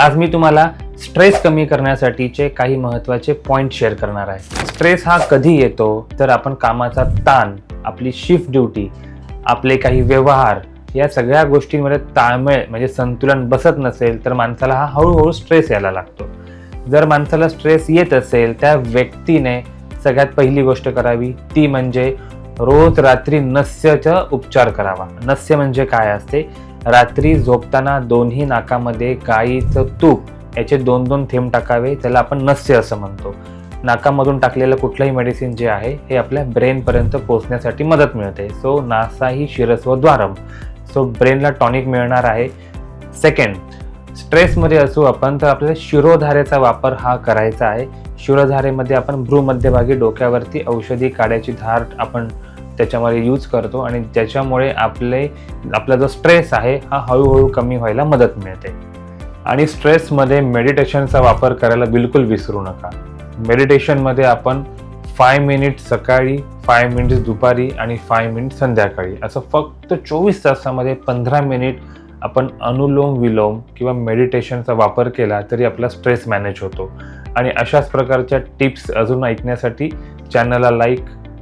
आज मी तुम्हाला स्ट्रेस कमी करण्यासाठीचे काही महत्त्वाचे पॉईंट शेअर करणार आहे. स्ट्रेस हा कधी येतो तर आपण कामाचा ताण आपली शिफ्ट ड्युटी आपले काही व्यवहार या सगळ्या गोष्टींमध्ये ताळमेळ म्हणजे संतुलन बसत नसेल तर माणसाला हा हळूहळू स्ट्रेस यायला लागतो. जर माणसाला स्ट्रेस येत असेल त्या व्यक्तीने सगळ्यात पहिली गोष्ट करावी ती म्हणजे रोज रात्री नस्यचा उपचार करावा. नस्य म्हणजे काय असते? रात्री झोपताना दोन्ही नाकामध्ये गाईचं तूप याचे दोन दोन थेंब टाकावे त्याला आपण नस्य असं म्हणतो. नाकामधून टाकलेलं कुठलंही मेडिसिन जे आहे हे आपल्या ब्रेनपर्यंत पोचण्यासाठी मदत मिळते. सो नासा ही शिरस्व द्वारम. सो ब्रेनला टॉनिक मिळणार आहे. सेकंड स्ट्रेसमध्ये असू आपण तर आपल्याला शिरोधारेचा वापर हा करायचा आहे. शिरोधारेमध्ये आपण भ्रूमध्यभागी डोक्यावरती औषधी काड्याची धार आपण त्याच्यामध्ये यूज करतो आणि ज्याच्यामुळे आपले आपला जो स्ट्रेस आहे हा हळूहळू कमी व्हायला मदत मिळते. आणि स्ट्रेसमध्ये मेडिटेशनचा वापर करायला बिलकुल विसरू नका. मेडिटेशनमध्ये आपण फाय मिनिट सकाळी फाय मिनिट्स दुपारी आणि फाय मिनिट संध्याकाळी असं फक्त चोवीस तासामध्ये पंधरा मिनिट आपण अनुलोम विलोम किंवा मेडिटेशनचा वापर केला तरी आपला स्ट्रेस मॅनेज होतो. आणि अशाच प्रकारच्या टिप्स अजून ऐकण्यासाठी चॅनलला लाईक